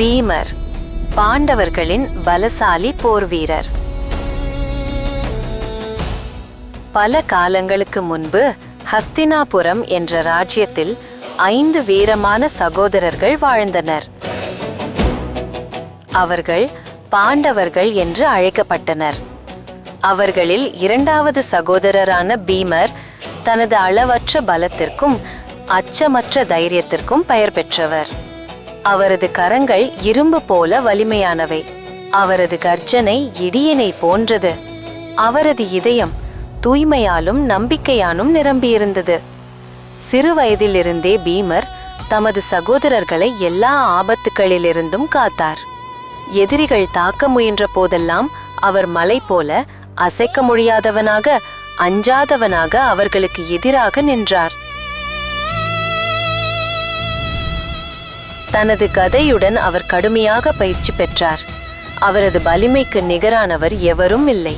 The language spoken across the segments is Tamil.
பீமர் பாண்டவர்களின் பலசாலி போர்வீரர் பல காலங்களுக்கு முன்பு ஹஸ்தினாபுரம் என்ற ராஜ்யத்தில் ஐந்து வீரமான சகோதரர்கள் வாழ்ந்தனர். அவர்கள் பாண்டவர்கள் என்று அழைக்கப்பட்டனர். அவர்களில் இரண்டாவது சகோதரரான பீமர் தனது அளவற்ற பலத்திற்கும் அச்சமற்ற தைரியத்திற்கும் பெயர் பெற்றவர். அவரது கரங்கள் இரும்பு போல வலிமையானவை. அவரது கர்ஜனை இடியினை போன்றது. அவரது இதயம் தூய்மையாலும் நம்பிக்கையாலும் நிரம்பியிருந்தது. சிறு வயதிலிருந்தே பீமர் தமது சகோதரர்களை எல்லா ஆபத்துகளிலிருந்தும் காத்தார். எதிரிகள் தாக்க முயன்ற போதெல்லாம் அவர் மலை போல அசைக்க முடியாதவனாக அஞ்சாதவனாக அவர்களுக்கு எதிராக நின்றார். தனது கதையுடன் அவர் கடுமையாக பயிற்சி பெற்றார். அவரது வலிமைக்கு நிகரானவர் எவரும் இல்லை.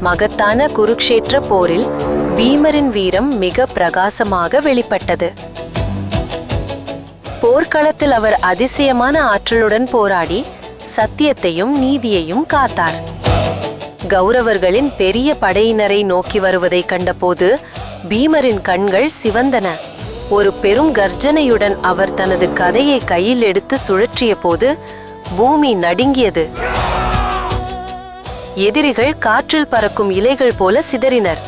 மகத்தான குருக்ஷேத்திர போரில் பீமரின் வீரம் மிக பிரகாசமாக வெளிப்பட்டது. போர்க்களத்தில் அவர் அதிசயமான ஆற்றலுடன் போராடி சத்தியத்தையும் நீதியையும் காத்தார். கௌரவர்களின் பெரிய படையினரை நோக்கி வருவதை கண்டபோது பீமரின் கண்கள் சிவந்தன. ஒரு பெரும் கர்ஜனையுடன் அவர் தனது கதையை கையில் எடுத்து சுழற்றிய போது பூமி நடுங்கியது. எதிரிகள் காற்றில் பறக்கும் இலைகள் போல சிதறினர்.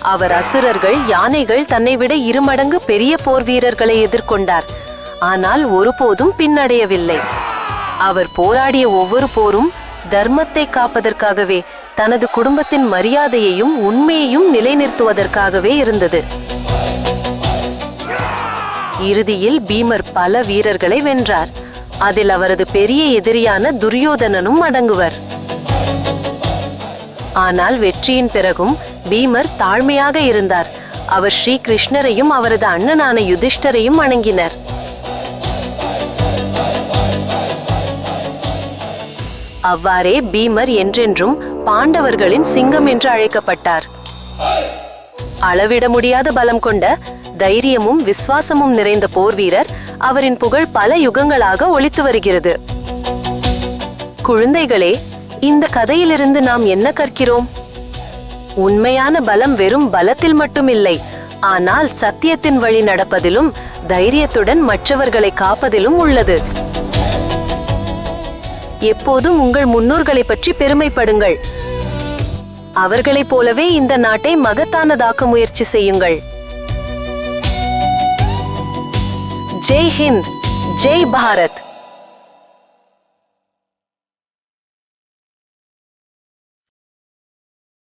அவர் அசுரர்கள் யானைகள் தன்னை விட இருமடங்கு பெரிய போர் வீரர்களை எதிர்கொண்டார். ஆனால் ஒருபோதும் பின்னடையவில்லை. அவர் போராடிய ஒவ்வொரு போரும் தர்மத்தை காப்பதற்காகவே தனது குடும்பத்தின் மரியாதையையும் உண்மையையும் நிலைநிறுத்துவதற்காகவே இருந்தது. இறுதியில் பீமர் பல வீரர்களை வென்றார். அதில் அவரது பெரிய எதிரியான துரியோதனனும் அடங்குவர். ஆனால் வெற்றியின் பிறகும் பீமர் தாழ்மையாக இருந்தார். அவர் ஸ்ரீ கிருஷ்ணரையும் அவரது அண்ணனான யுதிஷ்டரையும் வணங்கினர். அவ்வாறே பீமர் என்றென்றும் பாண்டவர்களின் சிங்கம் என்று அழைக்கப்பட்டார். அளவிட முடியாத பலம் கொண்ட தைரியமும் விசுவாசமும் நிறைந்த போர் வீரர் அவரின் புகழ் பல யுகங்களாக ஒழித்து வருகிறது. குழந்தைகளே இந்த கதையிலிருந்து நாம் என்ன கற்கிறோம்? உண்மையான பலம் வெறும் பலத்தில் மட்டும் இல்லை ஆனால் சத்தியத்தின் வழி நடப்பதிலும் தைரியத்துடன் மற்றவர்களை காப்பதிலும் உள்ளது. எப்போதும் உங்கள் முன்னோர்களை பற்றி பெருமைப்படுங்கள். அவர்களைப் போலவே இந்த நாட்டை மகத்தானதாக்க முயற்சி செய்யுங்கள். ஜெய் ஹிந்த் ஜெய் பாரத்.